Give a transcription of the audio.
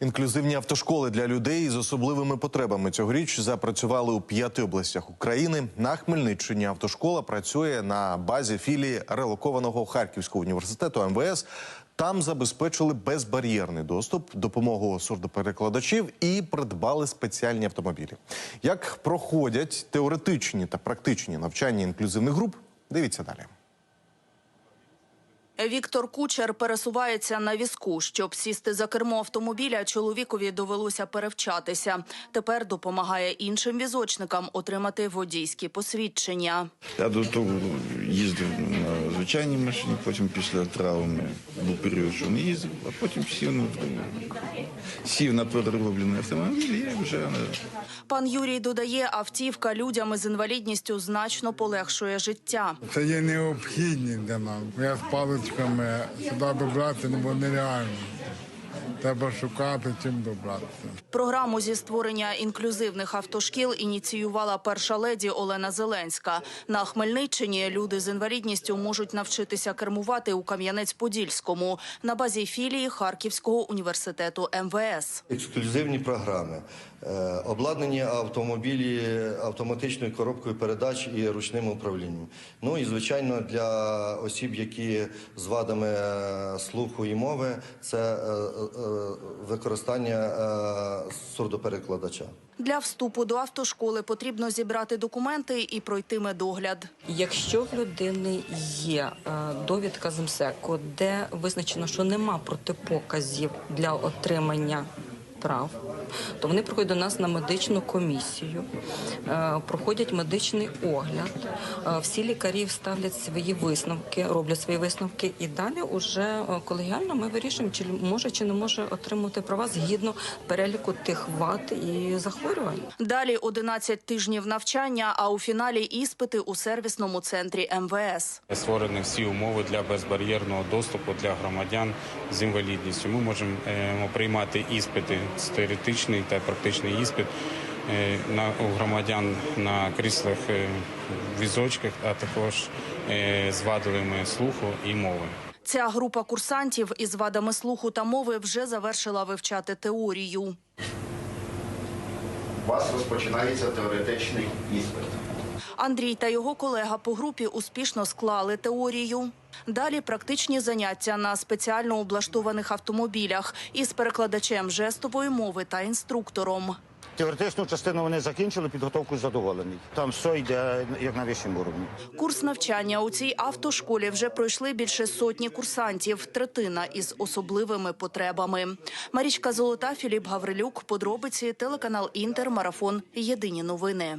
Інклюзивні автошколи для людей з особливими потребами цьогоріч запрацювали у п'яти областях України. На Хмельниччині автошкола працює на базі філії релокованого Харківського університету МВС. Там забезпечили безбар'єрний доступ, допомогу сурдоперекладачів і придбали спеціальні автомобілі. Як проходять теоретичні та практичні навчання інклюзивних груп? Дивіться далі. Віктор Кучер пересувається на візку. Щоб сісти за кермо автомобіля, чоловікові довелося перевчатися. Тепер допомагає іншим візочникам отримати водійські посвідчення. Я до того їздив на звичайній машині, потім після травми був період, що не їздив, а потім сів на, сів на перероблений автомобіль і вже Пан Юрій додає, автівка людям із інвалідністю значно полегшує життя. Це є необхідні для нас. Я з паличками сюди добратися не було нереально. Треба шукати чим добратися. Програму зі створення інклюзивних автошкіл ініціювала перша леді Олена Зеленська. На Хмельниччині люди з інвалідністю можуть навчитися кермувати у Кам'янець-Подільському на базі філії Харківського університету МВС. ексклюзивні програми, е, обладнані автомобілі автоматичною коробкою передач і ручним управлінням. Ну і звичайно для осіб, які з вадами е, слуху і мови, це е, використання е, сурдоперекладача. Для вступу до автошколи потрібно зібрати документи і пройти медогляд. Якщо в людини є е, довідка з МСЕКу, де визначено, що нема протипоказів для отримання прав, то вони приходять до нас на медичну комісію, е, проходять медичний огляд. Е, Всі лікарі ставлять свої висновки, роблять свої висновки, і далі уже е, колегіально ми вирішуємо, чи може чи не може отримати права згідно переліку тих вад і захворювань. Далі 11 тижнів навчання, а у фіналі іспити у сервісному центрі МВС. Створені всі умови для безбар'єрного доступу для громадян з інвалідністю. Ми можемо приймати іспити теоретичний та практичний іспит е, на у громадян на кріслах е, візочках, а також е, з вадами слуху і мови. Ця група курсантів із вадами слуху та мови вже завершила вивчати теорію. У вас розпочинається теоретичний іспит. Андрій та його колега по групі успішно склали теорію. Далі практичні заняття на спеціально облаштованих автомобілях із перекладачем жестової мови та інструктором. Теоретичну частину вони закінчили, підготовку задоволені. Там все йде як на вищому рівні. Курс навчання у цій автошколі вже пройшли більше сотні курсантів, третина із особливими потребами. Марічка Золота, Філіп Гаврилюк, подробиці, телеканал Інтер, марафон. Єдині новини.